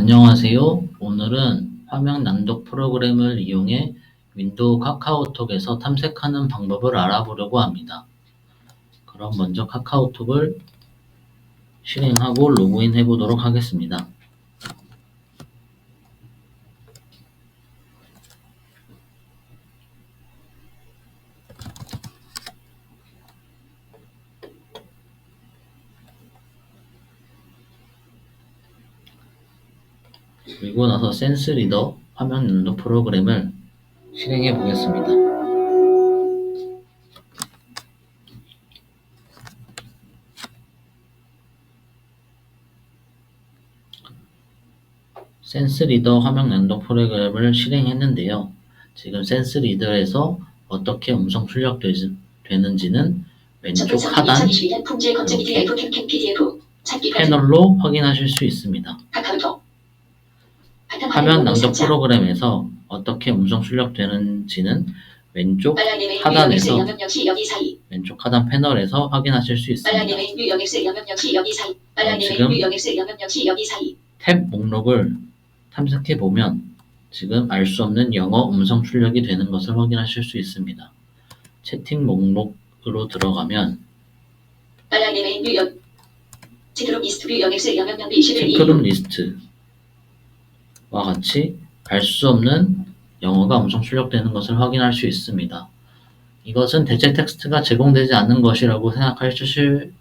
안녕하세요. 오늘은 화면 낭독 프로그램을 이용해 윈도우 카카오톡에서 탐색하는 방법을 알아보려고 합니다. 그럼 먼저 카카오톡을 실행하고 로그인 해보도록 하겠습니다. 그리고 나서 센스 리더 화면 연도 프로그램을 실행해 보겠습니다. 센스 리더 화면 연동 프로그램을 실행했는데요. 지금 센스 리더에서 어떻게 음성 출력되는지는 왼쪽 하단 이렇게 패널로 확인하실 수 있습니다. 화면 낭독 프로그램에서 어떻게 음성 출력되는지는 왼쪽 하단에서 왼쪽 하단 패널에서 확인하실 수 있습니다. 탭 목록을 탐색해 보면 지금 알 수 없는 영어 음성 출력이 되는 것을 확인하실 수 있습니다. 채팅 목록으로 들어가면 체크룸 리스트 와 같이 알 수 없는 영어가 음성 출력되는 것을 확인할 수 있습니다. 이것은 대체 텍스트가 제공되지 않는 것이라고 생각하실,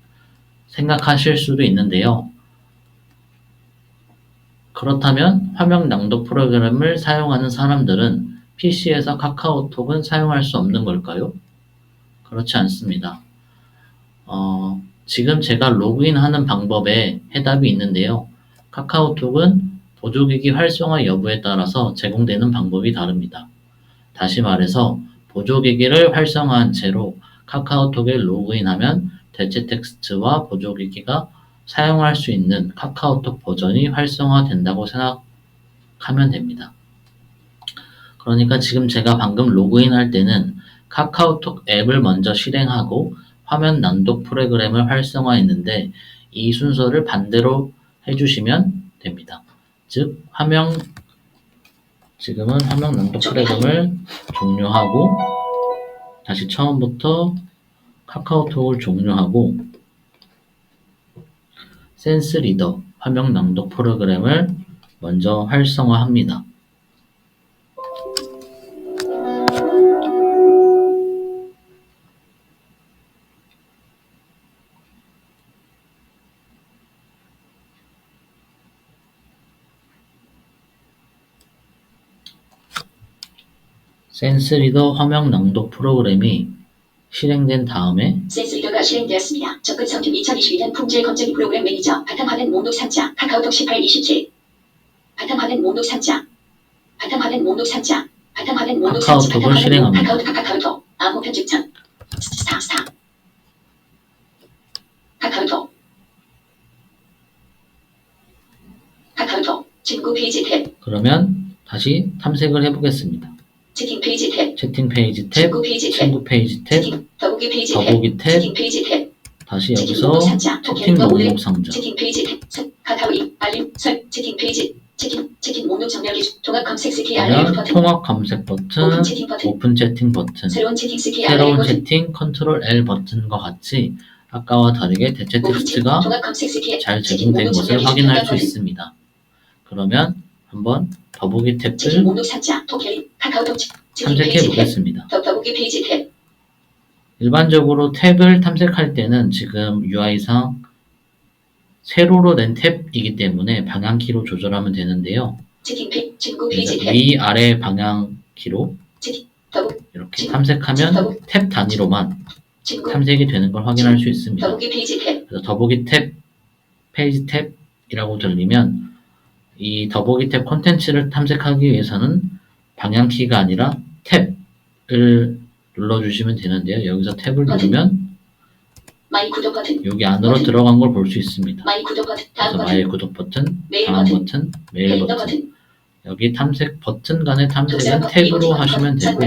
생각하실 수도 있는데요. 그렇다면 화면 낭독 프로그램을 사용하는 사람들은 PC에서 카카오톡은 사용할 수 없는 걸까요? 그렇지 않습니다. 어, 지금 제가 로그인하는 방법에 해답이 있는데요. 카카오톡은 보조기기 활성화 여부에 따라서 제공되는 방법이 다릅니다. 다시 말해서 보조기기를 활성화한 채로 카카오톡에 로그인하면 대체 텍스트와 보조기기가 사용할 수 있는 카카오톡 버전이 활성화된다고 생각하면 됩니다. 그러니까 지금 제가 방금 로그인할 때는 카카오톡 앱을 먼저 실행하고 화면 난독 프로그램을 활성화했는데 이 순서를 반대로 해주시면 됩니다. 즉 화면 지금은 화면 난독 프로그램을 종료하고 다시 처음부터 카카오톡을 종료하고 센스 리더 화면 낭독 프로그램을 먼저 활성화합니다. 센스 리더 화면 낭독 프로그램이 실행된 다음에 센스 리더가 실행되었습니다. 접근 선택 2022년 품질 검증 프로그램 매니저 바탕화면 목록 상자 카카오톡 1827 바탕화면 목록 상자 바탕화면 목록 상자 바탕화면 목록 상자 카카오톡을 실행합니다. 카카오톡 카카오톡. 암호 편집점 스타 스타 카카오톡. 카카오톡. 친구 페이지 탭. 그러면 다시 탐색을 해보겠습니다. 채팅 페이지 탭. 채팅 페이지 탭, 친구 페이지 탭. 친구 페이지 탭, 채팅 더보기 페이지 탭 더보기 탭, 채팅 페이지 탭. 다시 채팅 여기서 목록 상자. 채팅 오늘 목록 상자. 채팅 페이지 탭. 설, 카카오 이 알림 설 채팅 페이지 채팅 채팅 목록 정렬기 중 종합 검색 스키 알림 그러면 버튼. 통합 검색 버튼, 오픈 채팅 버튼. 오픈 채팅 버튼, 새로운 채팅 스키 알림 새로운 버튼. 채팅 컨트롤 L 버튼과 같이 아까와 다르게 대체 오픈 채팅 텍스트가 종합 검색 스키 잘 채팅 제공된 목록 것을 정렬기 확인할 수 있습니다. 그러면 한번 더보기 탭을 탐색해 보겠습니다. 일반적으로 탭을 탐색할 때는 지금 UI상 세로로 된 탭이기 때문에 방향키로 조절하면 되는데요. 위, 아래 방향키로 이렇게 친- 탐색하면 탭 단위로만 탐색이 되는 걸 확인할 수 있습니다. 그래서 더보기 탭, 페이지 탭이라고 들리면 이 더보기 탭 콘텐츠를 탐색하기 위해서는 방향키가 아니라 탭을 눌러주시면 되는데요. 여기서 탭을 누르면 마이 구독 버튼. 여기 안으로 들어간 걸 볼 수 있습니다. 마이 구독 버튼. 그래서 버튼. 마이 구독 버튼, 메일 다음 버튼. 버튼, 메일 캘린더 버튼. 버튼. 여기 탐색 버튼 간의 탐색은 버튼 탭으로 하시면 버튼 되고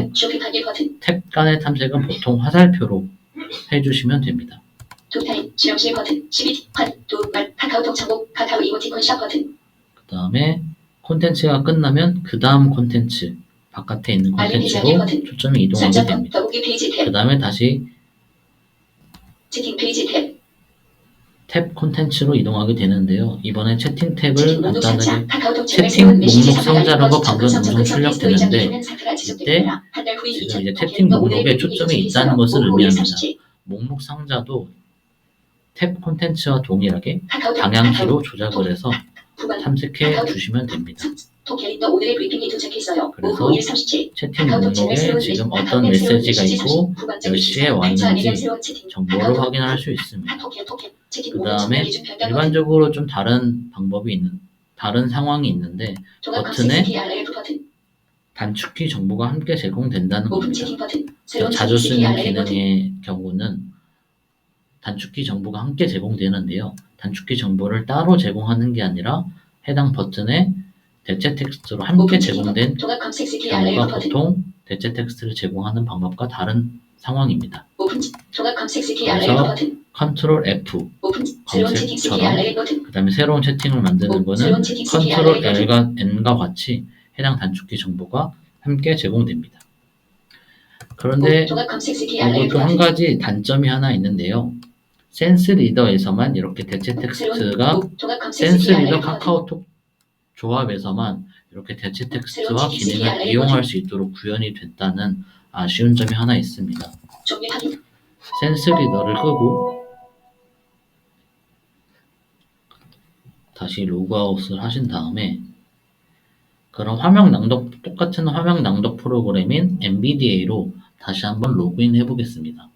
버튼. 탭 간의 탐색은 보통 화살표로 해주시면 됩니다. 투타임 실험실 버튼 12환 두말 카카오톡 정보 카카오 이모티콘 샵 버튼 다음에 콘텐츠가 끝나면 그 다음 콘텐츠, 바깥에 있는 알림 콘텐츠로. 초점이 이동하게 됩니다. 그탭 다음에 다시 탭탭 콘텐츠로 이동하게 되는데요. 이번에 채팅 탭을 간단하게 채팅 목록 상자 상자라고 방금 접근 출력되는데 후에 지금 이천 이제. 채팅 목록에 초점이. 있다는 것을 의미합니다. 1:37. 목록 상자도 탭 콘텐츠와 동일하게 방향키로 조작을 해서 탐색해 주시면 됩니다. 그래서 오후 1:37. 채팅 목록에 지금 어떤 메시지가 메시지 있고 몇 시에 왔는지 새로운 채팅, 정보를 확인할 수 있습니다. 그 다음에 일반적으로 좀 다른 방법이 있는 다른 상황이 있는데 버튼에 단축키 정보가 함께 제공된다는 겁니다. 새로운 자주 쓰는 기능의 경우는 단축키 정보가 함께 제공되는데요. 단축키 정보를 따로 제공하는 게 아니라 해당 버튼에 대체 텍스트로 함께 제공된 경우가 보통 대체 텍스트를 제공하는 방법과 다른 상황입니다. 그래서 컨트롤 F, 검색처럼 그 다음에 새로운 채팅을 만드는 오, 거는 컨트롤 L과 N과 같이 해당 단축키 정보가 함께 제공됩니다. 그런데 이것도 한 버튼 가지 단점이 하나 있는데요. 센스 리더에서만 이렇게 대체 텍스트가 오, 종합 검색 센스 리더 카카오톡 조합에서만 이렇게 대체 텍스트와 채팅 스키 기능을 이용할 수 있도록 구현이 됐다는 아쉬운 점이 하나 있습니다. 센스 리더를 끄고 다시 로그아웃을 하신 다음에 그럼 화면 낭독 똑같은 화면 낭독 프로그램인 NVDA로 다시 한번 로그인 해 보겠습니다.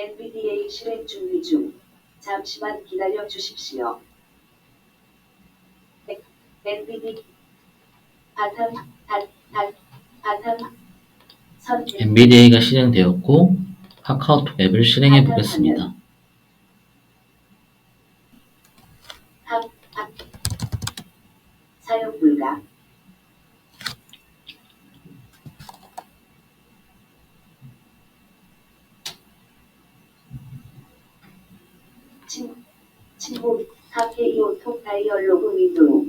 NVDA 실행 준비 중. 잠시만 기다려 주십시오. 네, NVD 바탕 단, 단, 바탕 선택 NVDA가 실행되었고 카카오톡 앱을 실행해 보겠습니다. 사용 불가 친, 친구 카페이 오토 다이얼로그 윈도우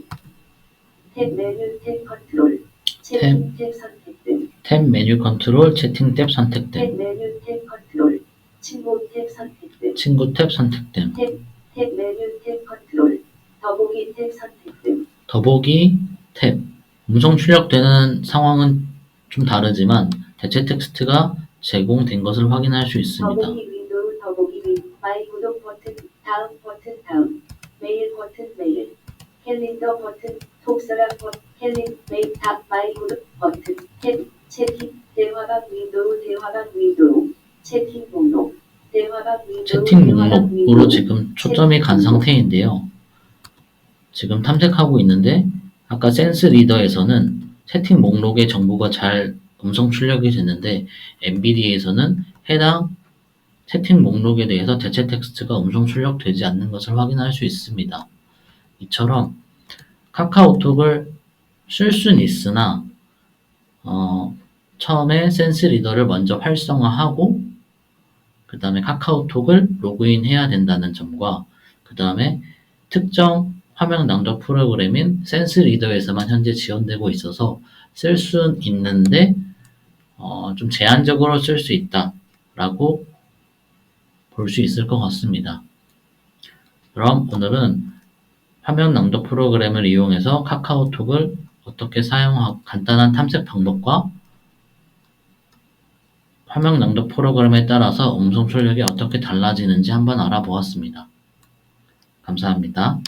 탭 메뉴 탭 컨트롤 채팅 탭. 선택 등. 탭 메뉴 컨트롤 채팅 탭 선택됨 탭 메뉴 탭 컨트롤 친구 탭 선택 등. 친구 탭 선택됨 탭, 탭 메뉴 탭 컨트롤 더보기 탭 선택 등. 더보기 탭. 음성 출력되는 상황은 좀 다르지만 대체 텍스트가 제공된 것을 확인할 수 있습니다. 더보기 윈도우 더보기 윈 마이 구독 버튼 다음 버튼 다음 메일 버튼 메일 캘린더 버튼 톡서랍 버튼 캘린 메일 탑 마이 구독 버튼 탭 채팅 대화방 윈도우 대화방 윈도우 채팅 목록 대화방 윈도우 채팅 목록으로 지금 초점이 간 상태인데요. 지금 탐색하고 있는데 아까 센스 리더에서는 채팅 목록의 정보가 잘 음성 출력이 됐는데 NVDA에서는 해당 채팅 목록에 대해서 대체 텍스트가 음성 출력되지 않는 것을 확인할 수 있습니다. 이처럼 카카오톡을 쓸 수는 있으나 어, 처음에 센스 리더를 먼저 활성화하고 그 다음에 카카오톡을 로그인해야 된다는 점과 그 다음에 특정 화면 낭독 프로그램인 센스 리더에서만 현재 지원되고 있어서 쓸수 있는데 어, 좀 제한적으로 쓸 수 있다라고 볼 수 있을 것 같습니다. 그럼 오늘은 화면 낭독 프로그램을 이용해서 카카오톡을 어떻게 사용하고 간단한 탐색 방법과 화면 낭독 프로그램에 따라서 음성 출력이 어떻게 달라지는지 한번 알아보았습니다. 감사합니다.